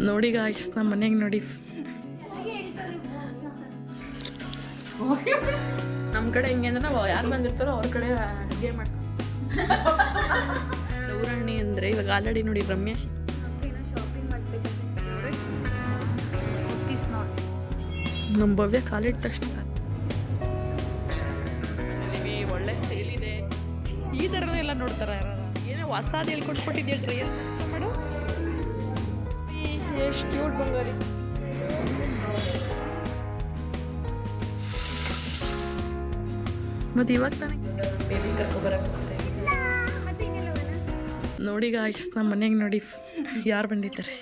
ನೋಡಿ ಗಾಯ್ಸ್ ನಮ್ಮ ಮನೆಗೆ ನೋಡಿ. ನಮ್ಮ ಕಡೆ ಹಿಂಗೆ ಅಂದ್ರೆ ನಾವು ಯಾರು ಬಂದಿರ್ತಾರೋ ಅವ್ರ ಕಡೆ ಅಡುಗೆ ಮಾಡ್ತಾರೆ ಊರಣಿ ಅಂದರೆ ಇವಾಗ ಆಲ್ರೆಡಿ ನೋಡಿ ರಮ್ಯಾ ಶಿ ನಮ್ಮ ಭವ್ಯ ಕಾಲಿಟ್ಟ ತಕ್ಷಣ. ಒಳ್ಳೆ ಸೇಲ್ ಇದೆ. ಈ ಥರನೆಲ್ಲ ನೋಡ್ತಾರೆ ಯಾರು ಏನೋ ಹೊಸದು ಎಲ್ಲಿ ಕೊಟ್ಬಿಟ್ಟಿದ್ಯಾ ಟ್ರೈಲ್ ಮಾಡು ಎಷ್ಟು ಕ್ಯೂಟ್ ಬಂಗಾರಿ. ಮತ್ತೆ ಇವಾಗ ತಾನೇ? ಬೇಬಿ ಕರ್ಕೊಬರಕ್ಕೆ ನೋಡಿ ಗಾಯ್ಸ್ ನಮ್ಮ ಮನೆಗೆ ನೋಡಿ ಯಾರು ಬಂದಿದ್ದಾರೆ.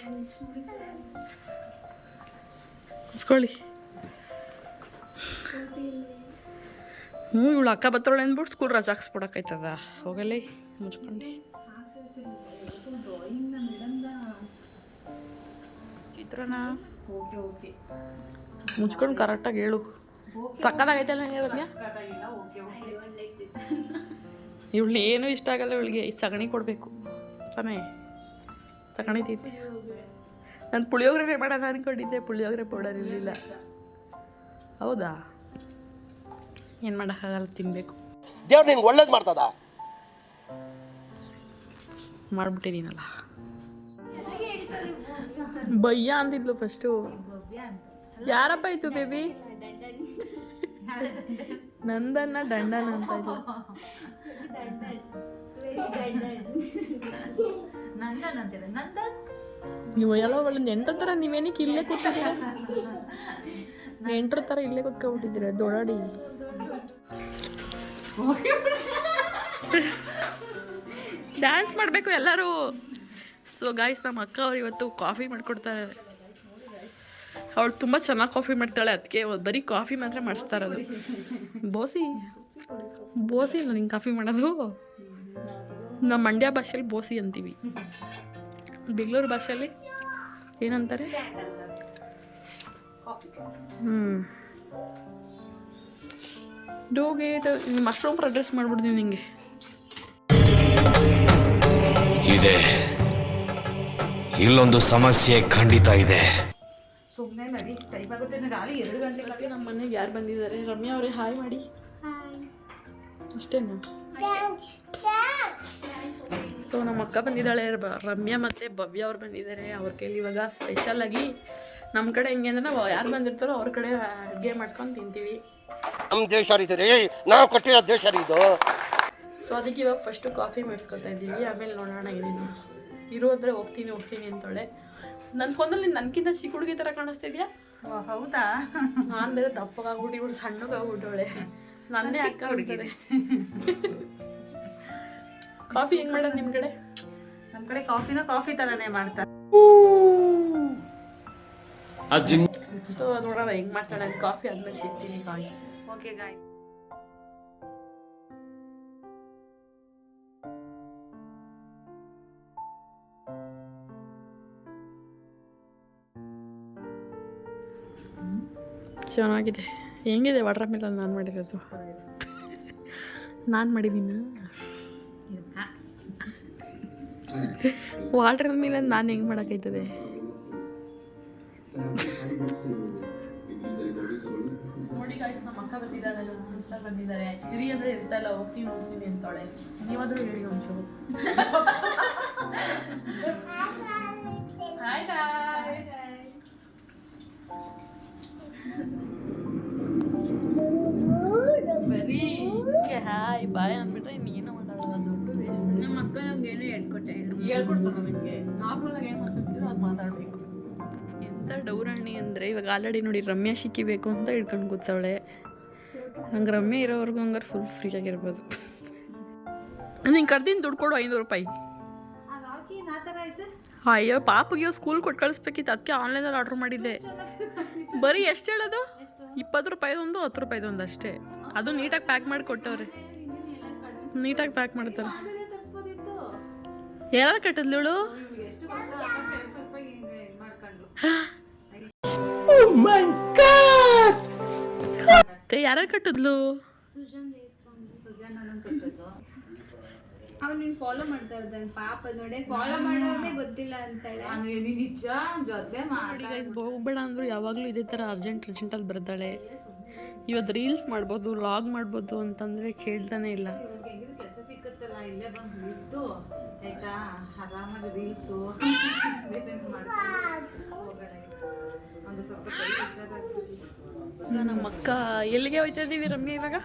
ಮುಸ್ಕೊಳ್ಳಿ ಹ್ಞೂ ಇವಳು ಅಕ್ಕ ಬತ್ತೋಳೆ ಅಂದ್ಬಿಟ್ಟು ಸ್ಕೂಲ್ ರಜಾ ಹಾಕ್ಸ್ಬಿಡಕ್ಕೈತದ ಹೋಗಲಿ ಮುಚ್ಕೊಂಡು. ಚಿತ್ರನ ಓಕೆ ಓಕೆ ಮುಚ್ಕೊಂಡು ಕರೆಕ್ಟಾಗಿ ಹೇಳು. ಸಕ್ಕದಾಗೈತಲ್ಲ ಓಕೆ ಓಕೆ ಇವಳು ಏನೂ ಇಷ್ಟ ಆಗಲ್ಲ ಇವಳಿಗೆ. ಈ ಸಗಣಿ ಕೊಡಬೇಕು. ತಾನೇ ಸಗಣಿ ತಿಂತಿ. ನಾನು ಪುಳಿಯೋಗರೆ ಮಾಡೋಣ ಅನ್ಕೊಂಡಿದ್ದೆ. ಪುಳಿಯೋಗರೆ ಪೌಡರ್ ಇರಲಿಲ್ಲ. ಹೌದಾ? ಏನು ಮಾಡೋಕ್ಕಾಗಲ್ಲ ತಿನ್ನಬೇಕು ದೇವ್ರು ನಿಂಗೆ ಒಳ್ಳೇದು ಮಾಡ್ತದ? ಮಾಡ್ಬಿಟ್ಟಿದ್ದೀನಲ್ಲ ಬಯ್ಯ ಅಂತಿದ್ಲು ಫಸ್ಟು ಯಾರಪ್ಪ ಇತ್ತು ಬೇಬಿ ನಂದನ್ನ ದಂಡನ ಅಂತ ಇದ್ಲು ನಂದನ್ ಅಂತೀರ ನಂದನ್ ನೀವು ಎಲ್ಲ ಒಳ್ಳೆ ನೆಂಟ್ರ ಥರ ನೀವೇನಕ್ಕೆ ಇಲ್ಲೇ ಕೂತಿದ್ದೀರ? ನೆಂಟ್ರ ಥರ ಇಲ್ಲೇ ಕೂತ್ಕೊಂಡ್ಬಿಟ್ಟಿದ್ದೀರ ದೊಡಾಡಿ. ಡ್ಯಾನ್ಸ್ ಮಾಡಬೇಕು ಎಲ್ಲರೂ. ಸೊ ಗಾಯ್ಸ್ ನಮ್ಮ ಅಕ್ಕ ಅವ್ರು ಇವತ್ತು ಕಾಫಿ ಮಾಡಿಕೊಡ್ತಾರೆ. ಅವಳು ತುಂಬ ಚೆನ್ನಾಗಿ ಕಾಫಿ ಮಾಡ್ತಾಳೆ. ಅದಕ್ಕೆ ಬರೀ ಕಾಫಿ ಮಾತ್ರ ಮಾಡಿಸ್ತಾರೆ ಇರೋದು. ಬೋಸಿ? ಬೋಸಿ ಇಲ್ಲ ನಿಂಗೆ ಕಾಫಿ ಮಾಡೋದು? ನಮ್ಮ ಮಂಡ್ಯ ಭಾಷೆಯಲ್ಲಿ ಬೋಸಿ ಅಂತೀವಿ. ಬೆಂಗಳೂರು ಭಾಷೆಯಲ್ಲಿ ಏನಂತಾರೆ? ಹ್ಞೂ ಡೋಗೇಟ್ ಮಶ್ರೂಮ್ ಫ್ರೈಡ್ ರೈಸ್ ಮಾಡ್ಬಿಡ್ತೀನಿ ನಿಂಗೆ. ಇದೆ. ಇಲ್ಲೊಂದು ಸಮಸ್ಯೆ ಖಂಡಿತ ಇದೆ. ಸುಮ್ಮನೆ ನಡಿ ಟೈಮ್ ಆಗುತ್ತೆ ಆಗಲಿ ಎರಡು ಗಂಟೆ ನಮ್ಮ ಮನೆಗೆ ಯಾರು ಬಂದಿದ್ದಾರೆ? ರಮ್ಯಾ ಅವರೇ ಹಾಯ್ ಮಾಡಿ. ಅಷ್ಟೇನಾ? ಸೊ ನಮ್ಮ ಅಕ್ಕ ಬಂದಿದ್ದಾಳೆ ರಮ್ಯಾ ಮತ್ತು ಭವ್ಯ ಅವ್ರು ಬಂದಿದ್ದಾರೆ. ಅವ್ರ ಕೈಲಿ ಇವಾಗ ಸ್ಪೆಷಲ್ ಆಗಿ ನಮ್ಮ ಕಡೆ ಹೆಂಗೆ ಅಂದ್ರೆ ನಾವು ಯಾರು ಬಂದಿರ್ತಾರೋ ಅವ್ರ ಕಡೆ ಅಡುಗೆ ಮಾಡ್ಸ್ಕೊಂಡು ತಿಂತೀವಿ. ನಮ್ಮ ದೇಶ ರೀ ನಾವು ಕೊಟ್ಟಿರೋ ದೇಶ ಇದು. ಸೊ ಅದಕ್ಕೆ ಇವಾಗ ಫಸ್ಟು ಕಾಫಿ ಮಾಡಿಸ್ಕೊತಾ ಇದ್ದೀವಿ. ಆಮೇಲೆ ನೋಡೋಣ ಏನೇನು. ಇರು ಅಂದರೆ ಹೋಗ್ತೀನಿ ಹೋಗ್ತೀನಿ ಅಂತೊಳೆ ನನ್ನ ಫೋನಲ್ಲಿ ನನಗಿಂತ ಚಿಕ್ಕ ಹುಡುಗಿ ಥರ ಕಾಣಿಸ್ತಾ ಇದೆಯಾ? ಓ, ಹೌದಾ? ನಾನು ಬೇರೆ ದಪ್ಪಗಾಗ್ಬಿಟ್ಟು ಇವಳು ಸಣ್ಣಗಾಗ್ಬಿಟ್ಟವಳೆ ನನ್ನೇ ಅಕ್ಕ ಹುಡುಗಿದೆ ಕಾಫಿ ಹೆಂಗ್ ಮಾಡೋದು ನಿಮ್ಮ ಕಡೆ? ನಮ್ಮ ಕಡೆ ಕಾಫಿನ ಕಾಫಿ ತರನೇ ಮಾಡ್ತಾರೆ. ಸೊ ನೋಡೋಣ ಹೆಂಗ್ ಮಾಡ್ತಾಳೆ. ಕಾಫಿ ಆದ್ಮೇಲೆ ಸಿಗ್ತೀನಿ ಗಾಯ್ಸ್ ಓಕೆ ಗಾಯ್ ಚೆನ್ನಾಗಿದೆ ಹೆಂಗಿದೆ ವಾಟರ್ ಮಿಲ್ ನಾನು ಮಾಡಿರೋದು? ನಾನು ಮಾಡಿದ್ದೀನ ವಾಟರ್ ಮಿಲ್ ನಾನು ಹೆಂಗೆ ಮಾಡೋಕ್ಕೈತದೆ ನೋಡಿ ಗಾಯ್ಸ್ ನಮ್ಮ ಅಕ್ಕ ಬಂದಿದ್ದಾಳೆ ನಮ್ಮ ಸಿಸ್ಟರ್ ಬಂದಿದ್ದಾರೆ. ಹಿರಿ ಅಂದ್ರೆ ಇರ್ತಾ ಇಲ್ಲ ಹೋಗ್ತೀನಿ ಹೋಗ್ತೀನಿ ಅಂತಾಳೆ ನೀವಾದ್ರೂ ಹೇಳಿ ಒಂಚೂರು. ಹಾಯ್ ಬಾಯ್ ಅಂದ್ಬಿಟ್ರೆ ಇನ್ನೇನು ಮಾತಾಡೋದು ದೊಡ್ಡ ನಮ್ಮ ಅಕ್ಕ ಹೇಳ್ಕೊಟ್ಟೆ. ಇಲ್ಲ ಹೇಳ್ಕೊಡ್ತಾರೆ ನಿಮಗೆ. ನಾರ್ಮಲ್ ಆಗಿ ಏನು ಮಾತಾಡ್ತೀರೋ ಅದು ಮಾತಾಡಬೇಕು. ಎಂಥ ಡೌರಾಣಿ ಅಂದರೆ ಇವಾಗ ಆಲ್ರೆಡಿ ನೋಡಿ ರಮ್ಯಾ ಸಿಕ್ಕಿಬೇಕು ಅಂತ ಹಿಡ್ಕೊಂಡು ಕೂತವಳೆ. ಹಂಗೆ ರಮ್ಯಾ ಇರೋವರೆಗೂ ಹಂಗಾರೆ ಫುಲ್ ಫ್ರೀ ಆಗಿರ್ಬೋದು. ನೀನು ಕರ್ದಿನ ದುಡ್ಡು ಕೊಡು ಐನೂರು ರೂಪಾಯಿ. ಅಯ್ಯೋ ಪಾಪಗೆ ಸ್ಕೂಲ್ ಕೊಟ್ಟು ಕಳಿಸ್ಬೇಕಿತ್ತು. ಅದಕ್ಕೆ ಆನ್ಲೈನಲ್ಲಿ ಆರ್ಡ್ರ್ ಮಾಡಿದ್ದೆ. ಬರೀ ಎಷ್ಟು ಹೇಳೋದು? ಇಪ್ಪತ್ತು ರೂಪಾಯಿದೊಂದು ಹತ್ತು ರೂಪಾಯಿದೊಂದು ಅಷ್ಟೇ. ಅದು ನೀಟಾಗಿ ಪ್ಯಾಕ್ ಮಾಡಿ ಕೊಟ್ಟವ್ರೆ. ನೀಟಾಗಿ ಪ್ಯಾಕ್ ಮಾಡ್ತಾರೆ. ಯಾರು ಮಾಡ್ಕೊಂಡ್ರು ಮತ್ತೆ ಯಾರು ಕಟ್ಟಿದ್ಲು? ಅವ್ನು ನೀನು ಫಾಲೋ ಮಾಡ್ತಾ ಇರ್ತಾನೆ ಪಾಪ ನೋಡಿ. ಫಾಲೋ ಮಾಡೋದೇ ಗೊತ್ತಿಲ್ಲ ಅಂತಾಳೆ. ನಿಜ? ಜೊತೆ ಗೈಸ್ ಹೋಗ್ಬೇಡ ಅಂದ್ರು ಯಾವಾಗಲೂ ಇದೇ ತರ ಅರ್ಜೆಂಟ್ ಅರ್ಜೆಂಟ್ ಅಲ್ಲಿ ಬರ್ತಾಳೆ. ಇವತ್ತು ರೀಲ್ಸ್ ಮಾಡ್ಬೋದು ಲಾಗ್ ಮಾಡ್ಬೋದು ಅಂತಂದರೆ ಕೇಳ್ತಾನೆ ಇಲ್ಲ. ಕೆಲಸ ಸಿಕ್ಕತ್ತಲ್ಲ ಇಲ್ಲೇ ಬಂದು ಇದ್ದು ಆಯ್ತಾ? ಆರಾಮಾಗಿ ರೀಲ್ಸು ಮಾಡ್ಕೊಂಡು ಒಂದು ಸ್ವಲ್ಪ ಕೈ ಹುಷಾರಾಗ್ತದೆ ನಮ್ಮ ಅಕ್ಕ ಎಲ್ಲಿಗೆ ಹೋಯ್ತಾ ಇದ್ದೀವಿ ರಮ್ಯ ಇವಾಗ?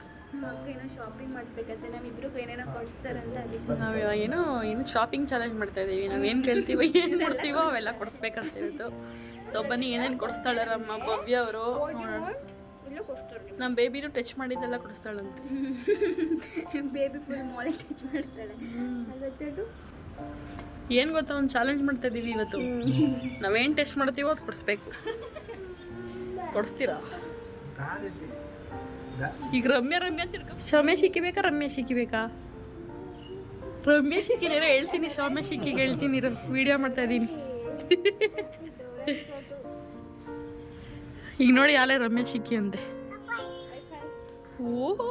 ಏನೋ ಶಾಪಿಂಗ್ ಮಾಡಿಸ್ಬೇಕಂತೆ ನಮ್ಮಿಬ್ರು ಏನೇನೋ ಕೊಡಿಸ್ತಾರಂತ ಅದಕ್ಕೆ. ನಾವು ಏನೋ ಏನು ಶಾಪಿಂಗ್ ಚಾಲೆಂಜ್ ಮಾಡ್ತಾ ಇದ್ದೀವಿ ನಾವೇನು ಕೇಳ್ತೀವೋ ಏನು ಕೊಡ್ತೀವೋ ಅವೆಲ್ಲ ಕೊಡಿಸ್ಬೇಕಂತ ಇವತ್ತು ಸೊ ಬನ್ನಿ ಏನೇನು ಕೊಡಿಸ್ತಾಳೆ ನಮ್ಮ ಭವ್ಯ ಅವರು. ನೋಡೋಣ ಕೊಡ್ತಾರೆ ನಮ್ಮ ಬೇಬಿನೂ ಟಚ್ ಮಾಡಿದ್ದೆಲ್ಲ ಕೊಡಿಸ್ತಾಳಂತೆ. ಬೇಬಿ ಫುಲ್ ಮಾಲೆ ಟಚ್ ಮಾಡ್ತಾಳೆ. ಏನು ಗೊತ್ತಾ ಒಂದು ಚಾಲೆಂಜ್ ಮಾಡ್ತಾ ಇದ್ದೀವಿ ಇವತ್ತು. ನಾವೇನು ಟೆಸ್ಟ್ ಮಾಡ್ತೀವೋ ಅದು ಕೊಡಿಸ್ಬೇಕು. ಕೊಡಿಸ್ತೀರಾ? ಈಗ ರಮ್ಯ ರಮ್ಯ ತಿರ್ಕ ಶಮೆ ಸಿಕ್ಕಿಬೇಕಾ ರಮ್ಯ ಸಿಕ್ಕಿಬೇಕಾ? ರಮ್ಯ ಶಿಕ್ಕಿನೇರ ಹೇಳ್ತೀನಿ ಶಮ್ಯ ಸಿಕ್ಕಿಗೆ ಹೇಳ್ತೀನಿ ವಿಡಿಯೋ ಮಾಡ್ತಾ ಇದ್ದೀನಿ ಈಗ ನೋಡಿ ಯಾಲೇ ರಮ್ಯ ಚಿಕ್ಕಿ ಅಂತೆ ಓಹೋ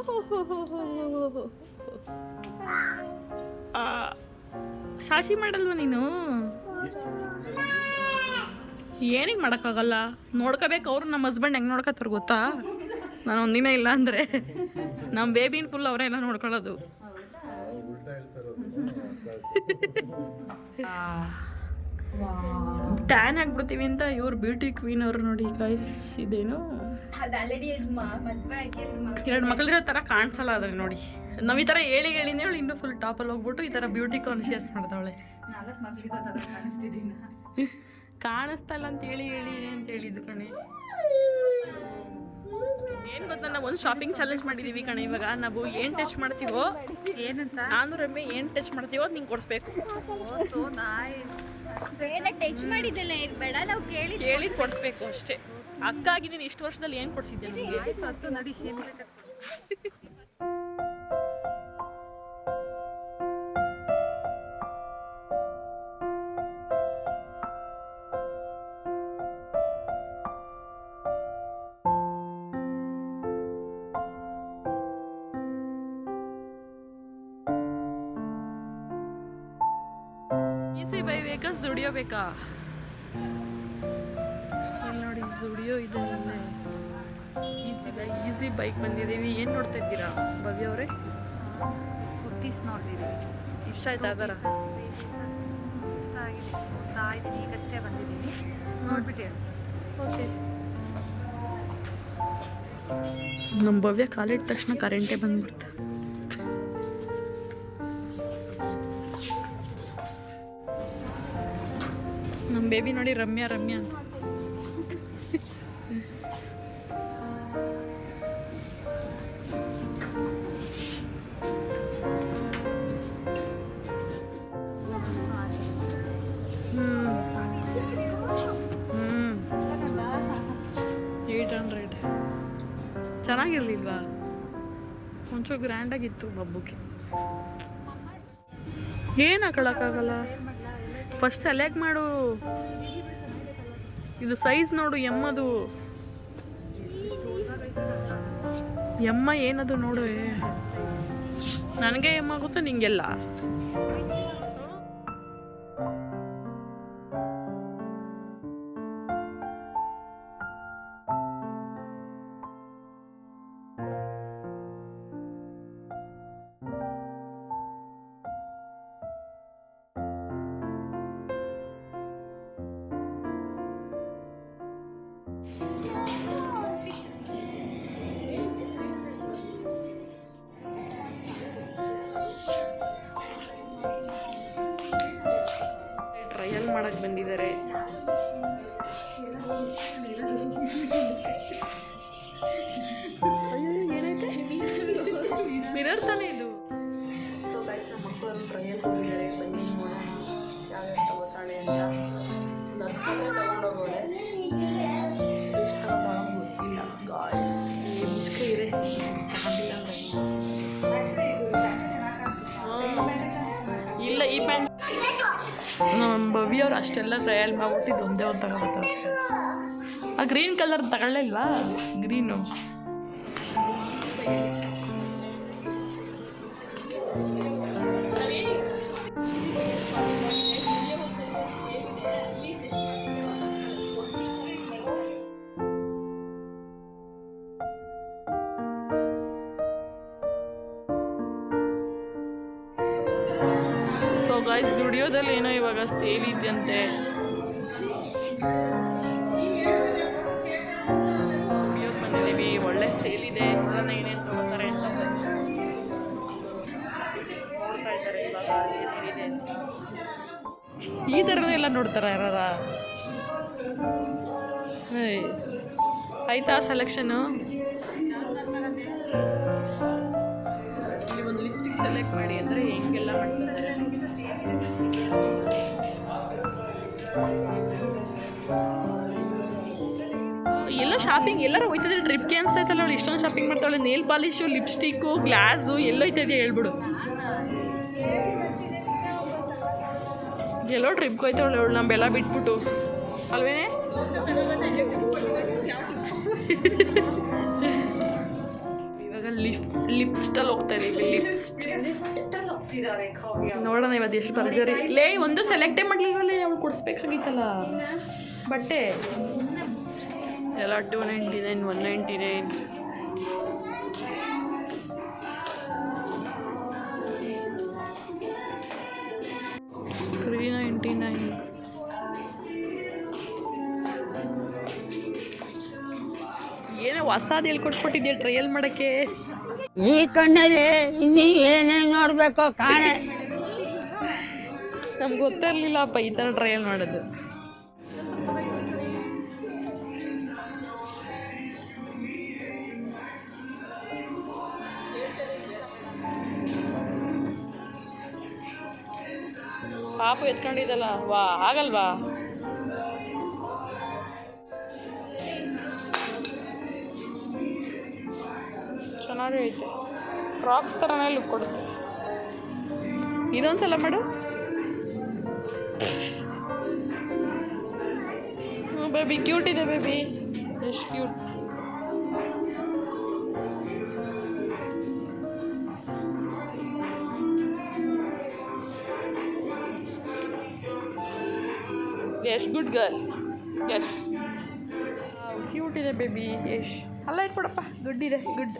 ಸಾಸಿ ಮಾಡಲ್ವ ನೀನು? ಏನಿಗೆ ಮಾಡೋಕ್ಕಾಗಲ್ಲ? ನೋಡ್ಕೋಬೇಕು ಅವ್ರು ನಮ್ಮ ಹಸ್ಬೆಂಡ್ ಹೆಂಗೆ ನೋಡ್ಕತ್ತಾರ ಗೊತ್ತಾ? ನಾನು ಒಂದಿನ ಇಲ್ಲ ಅಂದ್ರೆ. ನಮ್ಮ ಬೇಬಿನ ಫುಲ್ ಅವರೆಲ್ಲ ನೋಡ್ಕೊಳ್ಳೋದು. ಟ್ಯಾನ್ ಆಗ್ಬಿಡ್ತೀವಿ ಅಂತ ಇವ್ರು ಬ್ಯೂಟಿ ಕ್ವೀನ್ ಅವ್ರು ನೋಡಿ ಗೈಸ್ ಇದೇನು? ಎರಡು ಮಕ್ಳಿರೋ ತರ ಮಕ್ಕಳಿರೋ ಥರ ಕಾಣಿಸಲ್ಲ ಅದ್ರ ನೋಡಿ. ನಾವು ಈ ಥರ ಹೇಳಿ ಹೇಳಿನೇ ಅವಳು ಇನ್ನೂ ಫುಲ್ ಟಾಪಲ್ಲಿ ಹೋಗ್ಬಿಟ್ಟು ಈ ಥರ ಬ್ಯೂಟಿ ಕಾನ್ಶಿಯಸ್ ಮಾಡ್ತಾವಳೆ. ಕಾಣಿಸ್ತಾ ಇಲ್ಲ ಅಂತ ಹೇಳಿ ಹೇಳಿ ಅಂತ ಹೇಳಿದ್ದು ಕಣೆ. ಏನ್ ಗೊತ್ತಾ ನಾವು ಒಂದು ಶಾಪಿಂಗ್ ಚಾಲೆಂಜ್ ಮಾಡಿದೀವಿ ಕಣ ಇವಾಗ. ನಾವು ಏನ್ ಟಚ್ ಮಾಡ್ತೀವೋ ಏನಂತ? ನಾನು ರಮ್ಮೆ ಏನ್ ಟಚ್ ಮಾಡ್ತೀವೋ ಅದು ನಿಂಗೆ ಕೊಡ್ಸ್ಬೇಕು. ಸೊ ನೈಸ್ ಬೇಡ ಟಚ್ ಮಾಡಿದ್ದೆಲ್ಲ ಇರ್ಬೇಡ ನಾವು ಕೇಳಿ ಕೇಳಿ ಕೊಡಿಸ್ಬೇಕು ಅಷ್ಟೇ. ಅಕ್ಕಾಗಿ ನೀನು ಇಷ್ಟು ವರ್ಷದಲ್ಲಿ ಏನು ಕೊಡ್ಸಿದ್ದೆ ಹತ್ತು ನಡಿ ಬೇಕಾ ಇಲ್ಲಿ ನೋಡಿ ಜುಡಿಯೋ ಇದೆ ಇಲ್ಲೇ ಈಸಿ ಬೈ ಈಸಿ ಬೈಕ್ ಬಂದಿದ್ದೀವಿ. ಏನು ನೋಡ್ತಾ ಇದ್ದೀರಾ ಭವ್ಯ ಅವರೇ? ಕುರ್ತೀಸ್ ನೋಡ್ತಿದ್ದೀವಿ ಇಷ್ಟ ಆಯ್ತಾ ಅದರ ಇಷ್ಟ ಆಗಿದೆ. ಹೋಗ್ತಾ ಇದ್ದೀನಿ ಈಗಷ್ಟೇ ಬಂದಿದ್ದೀನಿ ನೋಡ್ಬಿಟ್ಟು ಓಕೆ. ನಮ್ಮ ಭವ್ಯ ಕಾಲಿಟ್ಟ ತಕ್ಷಣ ಕರೆಂಟೇ ಬಂದ್ಬಿಡ್ತು ಬೇಬಿ ನೋಡಿ ರಮ್ಯಾ ರಮ್ಯಾ ಅಂತ. ಏಯ್ಟ್ ಚೆನ್ನಾಗಿರ್ಲಿಲ್ವಾ? ಒಂಚೂರು ಗ್ರ್ಯಾಂಡಾಗಿತ್ತು ಹಬ್ಬಕ್ಕೆ ಏನು ಹಾಕೊಳಕ್ಕಾಗಲ್ಲ? ಫಸ್ಟ್ ಸೆಲೆಕ್ಟ್ ಮಾಡು. ಇದು ಸೈಜ್ ನೋಡು ಎಮ್ಮದು. ಎಮ್ಮ ಏನದು ನೋಡು. ನನಗೆ ಎಮ್ಮಾಗುತ್ತೋ ನಿಂಗೆಲ್ಲ. ಅವ್ರು ಅಷ್ಟೆಲ್ಲ ಟ್ರಯಲ್ ಮಾಡ್ಬಿಟ್ಟಿದ್ದು ಒಂದೇ ಒಂದು ತಗೊಳ್ತಾರೆ. ಆ ಗ್ರೀನ್ ಕಲರ್ ತಗೊಳ್ಳಿಲ್ವಾ ಗ್ರೀನು ಗಾಯ್ಸ್ ಸೇಲ್ ಇದೆಯಂತೆ ಬಂದಿದ್ದೀವಿ ಒಳ್ಳೆ ಸೇಲ್ ಇದೆ ನೋಡೋಣ ಏನೇನು ತಗೋತಾರೆ ಅಂತ ನೋಡ್ತಾ ಇದ್ದಾರೆ ಇವಾಗ ಏನೇನಿದೆ ಅಂತ. ಈ ಥರದ್ದೆಲ್ಲ ನೋಡ್ತಾರ ಯಾರ ಆಯ್ತಾ ಸೆಲೆಕ್ಷನ್ ಇಲ್ಲಿ ಒಂದು ಲಿಸ್ಟಿಗೆ ಸೆಲೆಕ್ಟ್ ಮಾಡಿ ಅಂದರೆ ಹೆಂಗೆಲ್ಲ ಮಾಡ್ತಾರೆ? ಎಲ್ಲ ಶಾಪಿಂಗ್ ಎಲ್ಲರೂ ಹೋಯ್ತಿದ್ರೆ. ಟ್ರಿಪ್ಗೆ ಅನ್ಸ್ತೈತಲ್ಲ ಅವಳು ಇಷ್ಟೊಂದು ಶಾಪಿಂಗ್ ಮಾಡ್ತಾಳೆ. ನೇಲ್ ಪಾಲಿಶು ಲಿಪ್ಸ್ಟಿಕ್ಕು ಗ್ಲಾಸು ಎಲ್ಲೋಯ್ತದೆ ಹೇಳ್ಬಿಡು. ಎಲ್ಲೋ ಟ್ರಿಪ್ಗೆ ಹೋಯ್ತಾವಳೆ ಅವಳು ನಮ್ಮೆಲ್ಲ ಬಿಟ್ಬಿಟ್ಟು. ಅಲ್ವೇನೆ? ಇವಾಗ ಲಿಪ್ ಲಿಪ್ಸ್ಟಲ್ಲಿ ಹೋಗ್ತಾ ಇದೀವಿ ಲಿಪ್ಸ್ಟ್ ನೋಡೋಣ ಇವತ್ತು ಎಷ್ಟು ಭರ್ಜರಿ ಲೇ ಒಂದು ಸೆಲೆಕ್ಟೇ ಮಾಡ್ಲಿಲ್ವಲ್ಲ? ಕೊಡಿಸ್ಬೇಕಾಗಿತ್ತಲ್ಲ? ಬಟ್ಟೆ? ಎಲ್ಲ two ninety nine one ninety nine three ninety nine ಹೇಳ್ಕೊಟ್ಬಿಟ್ಟಿದ್ಯಾ trial ಮಾಡೋಕ್ಕೆ? ಈ ಕಣ್ಣಲ್ಲಿ ಇನ್ನೂ ಏನೇನು ನೋಡಬೇಕು ಕಾಣೆ. ನಮ್ಗೆ ಗೊತ್ತಿರಲಿಲ್ಲಪ್ಪ ಈ ಥರ ಟ್ರಯಲ್ ಮಾಡೋದು. ಪಾಪು ಎತ್ಕೊಂಡಿದ್ದಲ್ಲ, ವಾ, ಆಗಲ್ವಾ? ಚೆನ್ನಾಗೇ ಐತೆ. ಕ್ರಾಕ್ಸ್ ಥರನೇ ಲುಕ್ ಕೊಡುತ್ತೆ. ಇದೊಂದ್ಸಲ ಮಾಡು. ಬೇಬಿ ಕ್ಯೂಟ್ ಇದೆ ಬೇಬಿ ಎಷ್ಟು ಕ್ಯೂಟ್ ಎಷ್ಟು ಗುಡ್ ಗರ್ಲ್ ಎಸ್ ಕ್ಯೂಟ್ ಇದೆ ಬೇಬಿ ಯಶ್ ಅಲ್ಲ, ಇಟ್ಬಿಡಪ್ಪ. ಗುಡ್ ಇದೆ ಗುಡ್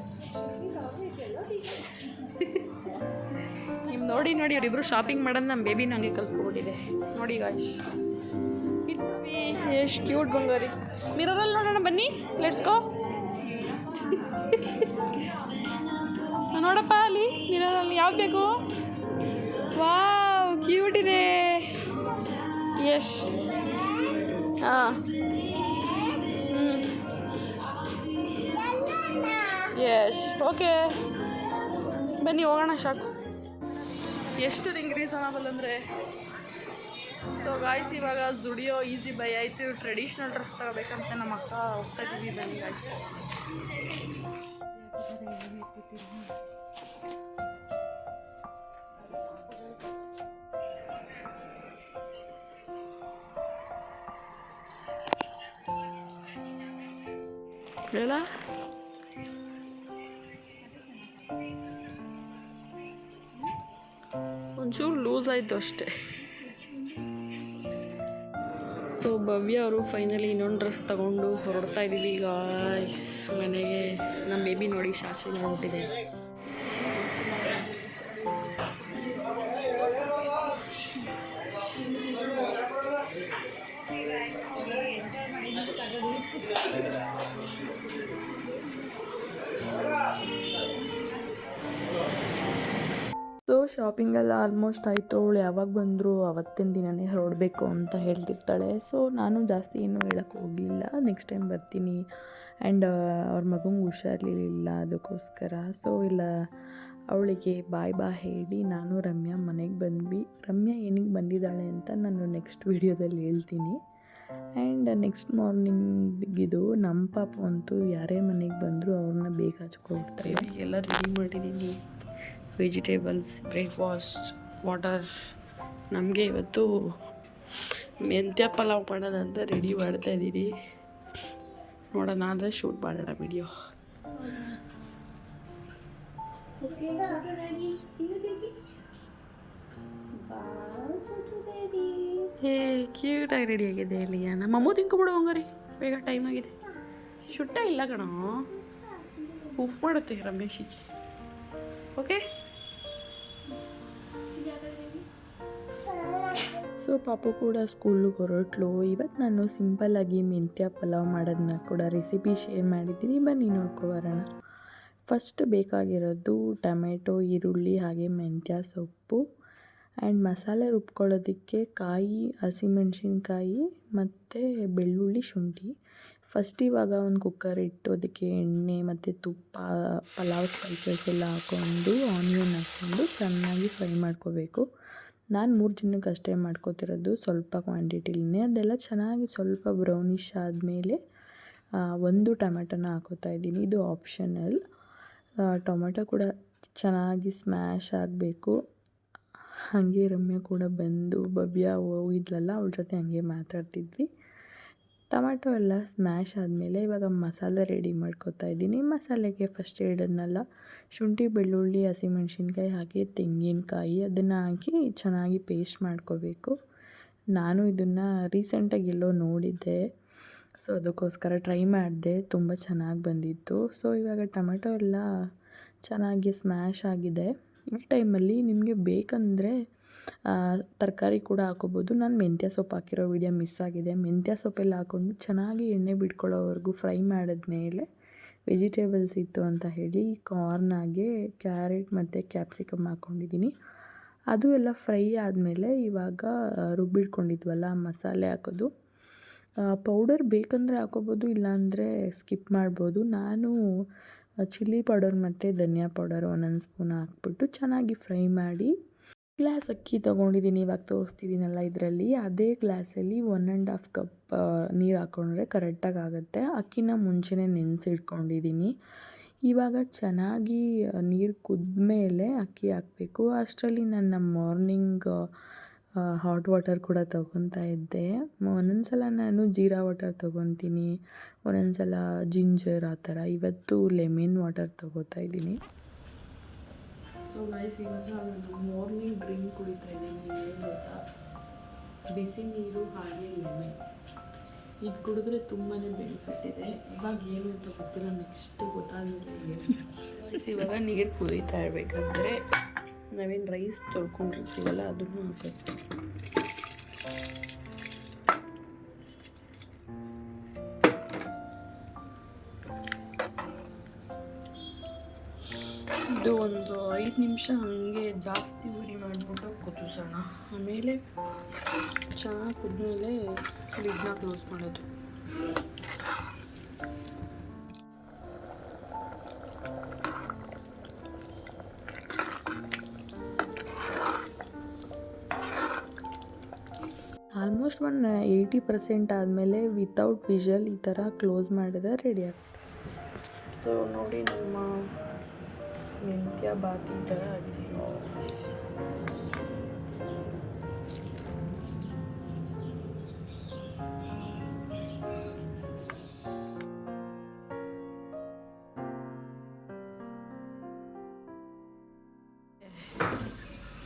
ನೋಡಿ ನೋಡಿ ಅವರಿಬ್ರು ಶಾಪಿಂಗ್ ಮಾಡೋದು ನಮ್ಮ ಬೇಬಿ ನನಗೆ ಕಲ್ತ್ಕೊಬಿಟ್ಟಿದೆ ನೋಡಿ ಗಾಯ್ಸ್ ಎಷ್ಟು ಕ್ಯೂಟ್ ಬಂಗಾರಿ. ಮಿರರಲ್ಲಿ ನೋಡೋಣ ಬನ್ನಿ. ಲೆಟ್ಸ್ ಗೋ ನೋಡಪ್ಪ ಅಲ್ಲಿ ಮಿರರಲ್ಲಿ ಯಾವ್ದು ಬೇಕು? ವಾವ್ ಕ್ಯೂಟ್ ಇದೆ. ಯಶ್ ಹಾಂ. ಹ್ಞೂ ಯಶ್ ಓಕೆ ಬನ್ನಿ, ಹೋಗೋಣ ಶಾಕು. ಎಷ್ಟು ರಿಂಗ್ ರೀಸನಬಲ್ ಅಂದರೆ? ಸೊ ಗಾಯ್ಸ್ ಇವಾಗ ಜುಡಿಯೋ ಈಸಿ ಬೈ ಆಯಿತು. ಟ್ರೆಡಿಷ್ನಲ್ ಡ್ರೆಸ್ ತಗೋಬೇಕಂತ ನಮ್ಮ ಅಕ್ಕ ಹೋಗ್ತಾ ಇದ್ದೀವಿ ಬನ್ನಿ ಗಾಯ್ಸ್ ಹೇಳ ಒಂಚೂರು ಲೂಸ್ ಆಯಿತು ಅಷ್ಟೇ. ಸೊ ಭವ್ಯ ಅವರು ಫೈನಲಿ ಇನ್ನೊಂದು ಡ್ರೆಸ್ ತಗೊಂಡು ಹೊರಡ್ತಾ ಇದ್ದೀವಿ ಈಗ ಮನೆಗೆ. ನಮ್ಮ ಬೇಬಿ ನೋಡಿ ಶಾಸ್ತ್ರಿ ಮಾಡಿಬಿಟ್ಟಿದೆ ಶಾಪಿಂಗೆಲ್ಲ ಆಲ್ಮೋಸ್ಟ್ ಆಯಿತು. ಅವಳು ಯಾವಾಗ ಬಂದರೂ ಅವತ್ತಿನ ದಿನನೇ ಹೊರಡಬೇಕು ಅಂತ ಹೇಳ್ತಿರ್ತಾಳೆ. ಸೊ ನಾನು ಜಾಸ್ತಿ ಏನೂ ಹೇಳಕ್ಕೆ ಹೋಗಲಿಲ್ಲ. ನೆಕ್ಸ್ಟ್ ಟೈಮ್ ಬರ್ತೀನಿ. ಆ್ಯಂಡ್ ಅವ್ರ ಮಗಂಗೆ ಹುಷಾರಿರಲಿಲ್ಲ ಅದಕ್ಕೋಸ್ಕರ. ಸೊ ಇಲ್ಲ, ಅವಳಿಗೆ ಬಾಯ್ ಬಾ ಹೇಳಿ ನಾನು ರಮ್ಯಾ ಮನೆಗೆ ಬಂದ್ವಿ. ರಮ್ಯಾ ಏನಿಗೆ ಬಂದಿದ್ದಾಳೆ ಅಂತ ನಾನು ನೆಕ್ಸ್ಟ್ ವೀಡಿಯೋದಲ್ಲಿ ಹೇಳ್ತೀನಿ. ಆ್ಯಂಡ್ ನೆಕ್ಸ್ಟ್ ಮಾರ್ನಿಂಗಿದು ನಮ್ಮ ಪಾಪ ಅಂತೂ ಯಾರೇ ಮನೆಗೆ ಬಂದರೂ ಅವ್ರನ್ನ ಬೇಗ ಹಚ್ಕೊಳ್ತಾರೆ ಎಲ್ಲ ರೆಡಿ ಮಾಡಿದ್ದೀನಿ ವೆಜಿಟೇಬಲ್ಸ್ ಬ್ರೇಕ್ಫಾಸ್ಟ್ ವಾಟರ್ ನಮಗೆ ಇವತ್ತು ಮೆಂತ್ಯ ಪಲಾವ್ ಮಾಡೋದಂತ ರೆಡಿ ಮಾಡ್ತಾ ಇದ್ದೀರಿ. ನೋಡೋಣ ಅಂದರೆ ಶೂಟ್ ಮಾಡೋಣ ವಿಡಿಯೋ ಹೇ ಕ್ಯೂಟಾಗಿ ರೆಡಿ ಆಗಿದೆ ಇಲ್ಲಿಯ ನಮ್ಮ ಅಮ್ಮ ತಿಂಕೊಬಿಡು ಹಂಗಾರಿ. ಬೇಗ ಟೈಮ್ ಆಗಿದೆ. ಶುಟ್ಟ ಇಲ್ಲ ಕಣ. ಉಫ್ ಮಾಡುತ್ತೆ ರಮೇಶಿ. ಓಕೆ ಸೊ ಪಾಪು ಕೂಡ ಸ್ಕೂಲಿಗೆ ಹೊರಟ್ಲು. ಇವತ್ತು ನಾನು ಸಿಂಪಲ್ಲಾಗಿ ಮೆಂತ್ಯ ಪಲಾವ್ ಮಾಡೋದನ್ನ ಕೂಡ ರೆಸಿಪಿ ಶೇರ್ ಮಾಡಿದ್ದೀನಿ. ಬನ್ನಿ ನೋಡ್ಕೊಬರೋಣ ಫಸ್ಟ್ ಬೇಕಾಗಿರೋದು ಟೊಮೆಟೊ, ಈರುಳ್ಳಿ, ಹಾಗೆ ಮೆಂತ್ಯ ಸೊಪ್ಪು. ಆ್ಯಂಡ್ ಮಸಾಲೆ ರುಬ್ಕೊಳ್ಳೋದಕ್ಕೆ ಕಾಯಿ, ಹಸಿಮೆಣ್ಸಿನ್ಕಾಯಿ ಮತ್ತು ಬೆಳ್ಳುಳ್ಳಿ ಶುಂಠಿ. ಫಸ್ಟ್ ಇವಾಗ ಒಂದು ಕುಕ್ಕರ್ ಇಟ್ಟು ಅದಕ್ಕೆ ಎಣ್ಣೆ ಮತ್ತು ತುಪ್ಪ, ಪಲಾವ್ ಸ್ಪೈಸಸ್ ಎಲ್ಲ ಹಾಕ್ಕೊಂಡು ಆನಿಯನ್ ಹಾಕ್ಕೊಂಡು ಚೆನ್ನಾಗಿ ಫ್ರೈ ಮಾಡ್ಕೋಬೇಕು. ನಾನು ಮೂರು ಜನಕ್ಕೆ ಅಷ್ಟೇ ಮಾಡ್ಕೋತಿರೋದು ಸ್ವಲ್ಪ ಕ್ವಾಂಟಿಟಿಲೇ ಅದೆಲ್ಲ ಚೆನ್ನಾಗಿ ಸ್ವಲ್ಪ ಬ್ರೌನಿಶ್ ಆದಮೇಲೆ ಒಂದು ಟೊಮೆಟೊನ ಹಾಕೋತಾ ಇದ್ದೀನಿ. ಇದು ಆಪ್ಷನಲ್ ಟೊಮೆಟೊ ಕೂಡ ಚೆನ್ನಾಗಿ ಸ್ಮ್ಯಾಶ್ ಆಗಬೇಕು. ಹಾಗೆ ರಮ್ಯ ಕೂಡ ಬಂದು ಭವ್ಯ ಹೋಗಿದ್ಲಲ್ಲ ಅವ್ಳ ಜೊತೆ ಹಂಗೆ ಮಾತಾಡ್ತಿದ್ವಿ. ಟೊಮೆಟೊ ಎಲ್ಲ ಸ್ಮ್ಯಾಶ್ ಆದಮೇಲೆ ಇವಾಗ ಮಸಾಲೆ ರೆಡಿ ಮಾಡ್ಕೊತಾ ಇದ್ದೀನಿ. ಮಸಾಲೆಗೆ ಫಸ್ಟ್ ಹೇಳಿದ್ನಲ್ಲ ಶುಂಠಿ, ಬೆಳ್ಳುಳ್ಳಿ, ಹಸಿಮೆಣ್ಸಿನ್ಕಾಯಿ ಹಾಕಿ, ತೆಂಗಿನಕಾಯಿ ಅದನ್ನು ಹಾಕಿ ಚೆನ್ನಾಗಿ ಪೇಸ್ಟ್ ಮಾಡ್ಕೋಬೇಕು. ನಾನು ಇದನ್ನು ರೀಸೆಂಟಾಗಿ ಎಲ್ಲೋ ನೋಡಿದ್ದೆ. ಸೊ ಅದಕ್ಕೋಸ್ಕರ ಟ್ರೈ ಮಾಡಿದೆ. ತುಂಬ ಚೆನ್ನಾಗಿ ಬಂದಿತ್ತು. ಸೊ ಇವಾಗ ಟೊಮೆಟೊ ಎಲ್ಲ ಚೆನ್ನಾಗಿ ಸ್ಮ್ಯಾಶ್ ಆಗಿದೆ. ಈ ಟೈಮಲ್ಲಿ ನಿಮಗೆ ಬೇಕಂದರೆ ತರಕಾರಿ ಕೂಡ ಹಾಕೋಬೋದು. ನಾನು ಮೆಂತ್ಯ ಸೊಪ್ಪು ಹಾಕಿರೋ ವಿಡಿಯೋ ಮಿಸ್ ಆಗಿದೆ. ಮೆಂತ್ಯ ಸೊಪ್ಪೆಲ್ಲ ಹಾಕ್ಕೊಂಡು ಚೆನ್ನಾಗಿ ಎಣ್ಣೆ ಬಿಟ್ಕೊಳ್ಳೋವರೆಗೂ ಫ್ರೈ ಮಾಡಿದ್ಮೇಲೆ ವೆಜಿಟೇಬಲ್ಸ್ ಇತ್ತು ಅಂತ ಹೇಳಿ ಕಾರ್ನಾಗೆ ಕ್ಯಾರೆಟ್ ಮತ್ತು ಕ್ಯಾಪ್ಸಿಕಮ್ ಹಾಕ್ಕೊಂಡಿದ್ದೀನಿ ಅದು ಎಲ್ಲ ಫ್ರೈ ಆದಮೇಲೆ ಇವಾಗ ರುಬ್ಬಿಟ್ಕೊಂಡಿದ್ವಲ್ಲ ಮಸಾಲೆ ಹಾಕೋದು. ಪೌಡರ್ ಬೇಕಂದರೆ ಹಾಕೋಬೋದು, ಇಲ್ಲಾಂದರೆ ಸ್ಕಿಪ್ ಮಾಡ್ಬೋದು. ನಾನು ಚಿಲ್ಲಿ ಪೌಡರ್ ಮತ್ತು ಧನಿಯಾ ಪೌಡರ್ ಒಂದೊಂದು ಸ್ಪೂನ್ ಹಾಕ್ಬಿಟ್ಟು ಚೆನ್ನಾಗಿ ಫ್ರೈ ಮಾಡಿ ಗ್ಲಾಸ್ ಅಕ್ಕಿ ತೊಗೊಂಡಿದ್ದೀನಿ ಇವಾಗ ತೋರಿಸ್ತಿದ್ದೀನಲ್ಲ ಇದರಲ್ಲಿ. ಅದೇ ಗ್ಲಾಸಲ್ಲಿ ಒನ್ ಆ್ಯಂಡ್ ಹಾಫ್ ಕಪ್ ನೀರು ಹಾಕ್ಕೊಂಡ್ರೆ ಕರೆಕ್ಟಾಗಿ ಆಗುತ್ತೆ. ಅಕ್ಕಿನ ಮುಂಚೆನೇ ನೆನೆಸಿಟ್ಕೊಂಡಿದ್ದೀನಿ ಇವಾಗ ಚೆನ್ನಾಗಿ ನೀರು ಕುದ್ಮೇಲೆ ಅಕ್ಕಿ ಹಾಕಬೇಕು. ಅಷ್ಟರಲ್ಲಿ ನನ್ನ ಮಾರ್ನಿಂಗ್ ಹಾಟ್ ವಾಟರ್ ಕೂಡ ತೊಗೊತಾ ಇದ್ದೆ. ಒಂದೊಂದು ಸಲ ನಾನು ಜೀರಾ ವಾಟರ್ ತೊಗೊತೀನಿ. ಒಂದೊಂದು ಸಲ ಜಿಂಜರ್ ಆ ಥರ. ಇವತ್ತು ಲೆಮನ್ ವಾಟರ್ ತೊಗೋತಾ ಇದ್ದೀನಿ. ಸೊ ಗೈಸ್ ಇವಾಗ ನಾನು ಮಾರ್ನಿಂಗ್ ಡ್ರಿಂಕ್ ಕುಡಿತಾ ಇದ್ದೀನಿ, ಏನು ಗೊತ್ತಾ? ಬಿಸಿ ನೀರು ಹಾಗೆ ಎಣ್ಣೆ. ಇದು ಕುಡಿದ್ರೆ ತುಂಬಾ ಬೆನಿಫಿಟ್ ಇದೆ. ಇವಾಗ ಏನು ಅಂತ ಗೊತ್ತಿಲ್ಲ ನೆಕ್ಸ್ಟ್ ಗೊತ್ತಾಗಿಲ್ಲ ಇವಾಗ ನೀರು ಕುದೀತಾ ಇರಬೇಕಾದ್ರೆ ನಾವೇನು ರೈಸ್ ತೊಳ್ಕೊಂಡಿರ್ತೀವಲ್ಲ, ಅದನ್ನು ಹಾಕೋದು. ಇದು ಒಂದು ಐದು ನಿಮಿಷ ಹಾಗೆ ಜಾಸ್ತಿ ಉರಿ ಮಾಡಿಬಿಟ್ಟು ಕುದಿಸೋಣ. ಆಮೇಲೆ ಚೆನ್ನಾಗಿ ಕುದ್ಮೇಲೆ ಲಿಡ್ನ ಕ್ಲೋಸ್ ಮಾಡೋದು. ಆಲ್ಮೋಸ್ಟ್ ಒನ್ ಏಯ್ಟಿ ಪರ್ಸೆಂಟ್ ಆದಮೇಲೆ ವಿತೌಟ್ ವಿಷಲ್ ಈ ಥರ ಕ್ಲೋಸ್ ಮಾಡಿದ್ರೆ ರೆಡಿ ಆಗ್ತದೆ ಸೊ ನೋಡಿ ನಮ್ಮ ಮೆಂತ್ಯ ಬಾತ್ ಈ ಥರ ಆಗಿದೆ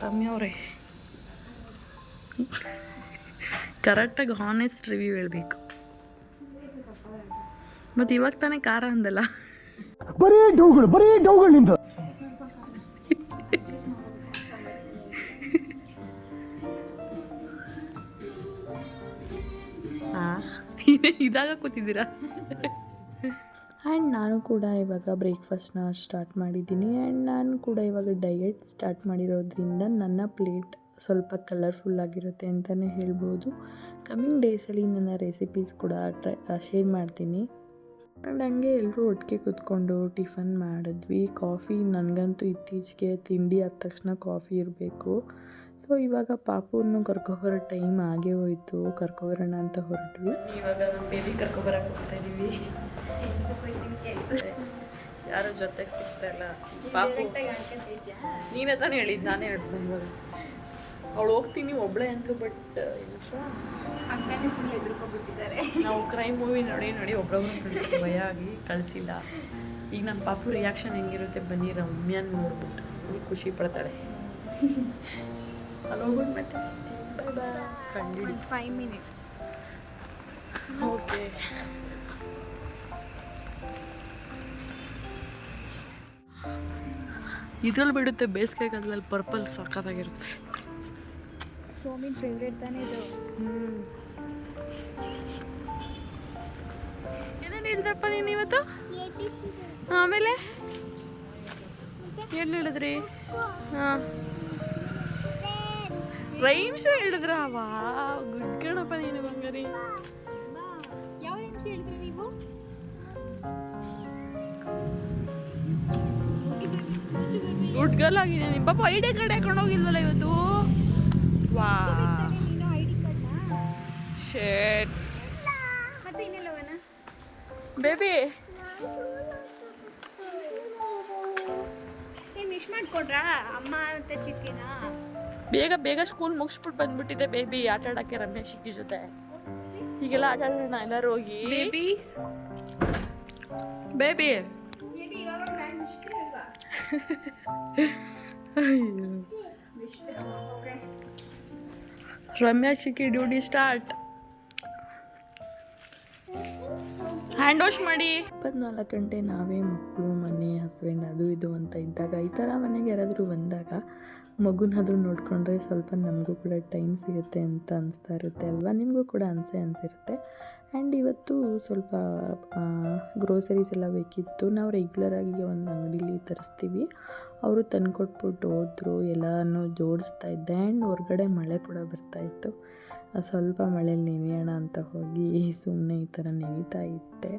ತಮ್ಮಿಯವ್ರೆ ಕರೆಕ್ಟಾಗಿ ಹಾನೆಸ್ಟ್ ರಿವ್ಯೂ ಹೇಳಬೇಕು. ಮತ್ತು ಇವಾಗ ತಾನೇ ಖಾರ ಅಂದಲ್ಲ. ಬರೀ ಡೌಗಳು ಬರೀ ಡೌಗಳು ಇದಾಗ ಕೂತಿದ್ದೀರಾ ಆ್ಯಂಡ್ ನಾನು ಕೂಡ ಇವಾಗ ಬ್ರೇಕ್ಫಾಸ್ಟ್ನ ಸ್ಟಾರ್ಟ್ ಮಾಡಿದ್ದೀನಿ. ಆ್ಯಂಡ್ ನಾನು ಕೂಡ ಇವಾಗ ಡಯೆಟ್ ಸ್ಟಾರ್ಟ್ ಮಾಡಿರೋದ್ರಿಂದ ನನ್ನ ಪ್ಲೇಟ್ ಸ್ವಲ್ಪ ಕಲರ್ಫುಲ್ ಆಗಿರುತ್ತೆ ಅಂತಲೇ ಹೇಳ್ಬೋದು. ಕಮ್ಮಿಂಗ್ ಡೇಸಲ್ಲಿ ನನ್ನ ರೆಸಿಪೀಸ್ ಕೂಡ ಟ್ರೈ ಶೇರ್ ಮಾಡ್ತೀನಿ. ಆ್ಯಂಡ್ ಹಂಗೆ ಎಲ್ಲರೂ ಒಟ್ಟಿಗೆ ಕೂತ್ಕೊಂಡು ಟಿಫನ್ ಮಾಡಿದ್ವಿ. ಕಾಫಿ ನನಗಂತೂ ಇತ್ತೀಚೆಗೆ ತಿಂಡಿ ಆದ ತಕ್ಷಣ ಕಾಫಿ ಇರಬೇಕು. ಸೊ ಇವಾಗ ಪಾಪುವನ್ನು ಕರ್ಕೊಬರೋ ಟೈಮ್ ಆಗೇ ಹೋಯಿತು. ಕರ್ಕೊಬರೋಣ ಅಂತ ಹೊರಟ್ವಿ. ಇವಾಗ ನಮ್ಮ ಬೇಬಿ ಕರ್ಕೊಬರಕ್ಕೆ ಹೋಗ್ತಾ ಇದ್ದೀವಿ ಯಾರು ಜೊತೆಗೆ ಸಿಗ್ತಾ ಇಲ್ಲ. ಪಾಪು ನೀನೇ ತಾನೇ ಹೇಳಿದ್ದು ನಾನೇ ಹೇಳ್ತೀನಿ ಇವಾಗ. ಅವಳು ಹೋಗ್ತೀನಿ ಒಬ್ಳೆ ಅಂತ ಬಟ್ ಅಕ್ಕನೇ ಫುಲ್ ಎದ್ರುಕೊಬಿಟ್ಟಿದ್ದಾರೆ ನಾವು ಕ್ರೈಮ್ ಮೂವಿ ನೋಡಿ ನೋಡಿ ಒಬ್ರೊಬ್ರು ಭಯ ಆಗಿ ಕಳಿಸಿಲ್ಲ. ಈಗ ನಮ್ಮ ಪಾಪು ರಿಯಾಕ್ಷನ್ ಹೆಂಗಿರುತ್ತೆ ಬನ್ನಿ ರಮ್ಯಾನ್ ನೋಡ್ಬಿಟ್ಟು ಫುಲ್ ಖುಷಿ ಪಡ್ತಾಳೆ. ಅಲ್ಲಿ ಹೋಗ್ಬಿಟ್ಟು ಮತ್ತೆ ಕಂಡು ಫೈವ್ ಮಿನಿಟ್ಸ್ ಓಕೆ ಇದ್ರಲ್ಲಿ ಬಿಡುತ್ತೆ ಬೇಸಿಗೆ ಕಾಲದಲ್ಲಿ ಪರ್ಪಲ್ ಸಖತ್ತಾಗಿರುತ್ತೆ ಸೋಮಿನ್ ಫೇವ್ರೇಟ್ ತಾನೇ ಇದು. ಏನೇನು ಹೇಳಿದ್ರಪ್ಪ ನೀನು ಇವತ್ತು? ಆಮೇಲೆ? ಏನು ಹೇಳಿದ್ರಿ? ಹಾಂ. ರೈಮ್ಸ್ ಹೇಳಿದ್ರ? ವಾ ಗುಡ್ ಕಣಪ್ಪ ನೀನು ಬಂಗಾರಿ. ಯಾವ ನಿಮಿಷ ಹೇಳಿದ್ರಿ ನೀವು? ಗುಡ್ ಗರ್ಲ್ ಪಾಪ ಐಡಿಯಾ ಕಡೆ ಹಾಕೊಂಡು ಹೋಗಿಲ್ವಲ್ಲ ಇವತ್ತು? ವಾ ಶೇಟ್ ಬೇಬಿ ನೀನು ಮಿಸ್ ಮಾಡ್ಕೊಡ್ರಾ? ಅಮ್ಮ ಮತ್ತೆ ಚಿಕ್ಕಿನ ಬೇಗ ಬೇಗ ಸ್ಕೂಲ್ ಮುಗಿಸ್ಬಿಟ್ಟು ಬಂದ್ಬಿಟ್ಟಿದೆ ಬೇಬಿ ಆಟ ಆಡಕ್ಕೆ ರಮೇಶ್ ಜೊತೆ. ಹೀಗೆಲ್ಲ ಆಟ ಆಡೋಣ ಎಲ್ಲರೂ ಹೋಗಿ. ಬೇಬಿ ಬೇಬಿ ಬೇಬಿ ರಮ್ಯಾ ಚಿಕ್ಕಿ ಡ್ಯೂಟಿ ಸ್ಟಾರ್ಟ್ ಹ್ಯಾಂಡ್ ವಾಶ್ ಮಾಡಿ. ಇಪ್ಪತ್ನಾಲ್ಕು ಗಂಟೆ ನಾವೇ ಮಕ್ಕಳು ಮನೆ ಹಸ್ಬೆಂಡ್ ಅದು ಇದು ಅಂತ ಇದ್ದಾಗ, ಈ ಥರ ಮನೆಗೆ ಯಾರಾದರೂ ಬಂದಾಗ ಮಗುನಾದರೂ ನೋಡಿಕೊಂಡ್ರೆ ಸ್ವಲ್ಪ ನಮಗೂ ಕೂಡ ಟೈಮ್ ಸಿಗುತ್ತೆ ಅಂತ ಅನಿಸ್ತಾ ಇರುತ್ತೆ ಅಲ್ವಾ? ನಿಮಗೂ ಕೂಡ ಅನಿಸೆ ಅನಿಸಿರುತ್ತೆ. ಆ್ಯಂಡ್ ಇವತ್ತು ಸ್ವಲ್ಪ ಗ್ರೋಸರೀಸ್ ಎಲ್ಲ ಬೇಕಿತ್ತು. ನಾವು ರೆಗ್ಯುಲರಾಗಿ ಒಂದು ಅಂಗಡೀಲಿ ತರಿಸ್ತೀವಿ. ಅವರು ತಂದುಕೊಟ್ಬಿಟ್ಟು ಹೋದರು, ಎಲ್ಲನೂ ಜೋಡಿಸ್ತಾ ಇದ್ದೆ. ಆ್ಯಂಡ್ ಹೊರಗಡೆ ಮಳೆ ಕೂಡ ಬರ್ತಾಯಿತ್ತು ಸ್ವಲ್ಪ ಮಳೆಯಲ್ಲಿ ನೆನೆಯೋಣ ಅಂತ ಹೋಗಿ ಸುಮ್ಮನೆ ಈ ಥರ ನೆನೀತಾ ಇದ್ದೆ.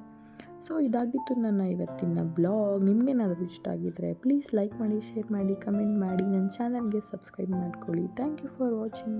ಸೊ ಇದಾಗಿತ್ತು ನನ್ನ ಇವತ್ತಿನ ಬ್ಲಾಗ್ ನಿಮಗೇನಾದರೂ ಇಷ್ಟ ಆಗಿದ್ದರೆ ಪ್ಲೀಸ್ ಲೈಕ್ ಮಾಡಿ ಶೇರ್ ಮಾಡಿ ಕಮೆಂಟ್ ಮಾಡಿ. ನನ್ನ ಚಾನಲ್ಗೆ ಸಬ್ಸ್ಕ್ರೈಬ್ ಮಾಡ್ಕೊಳ್ಳಿ. Thank you for watching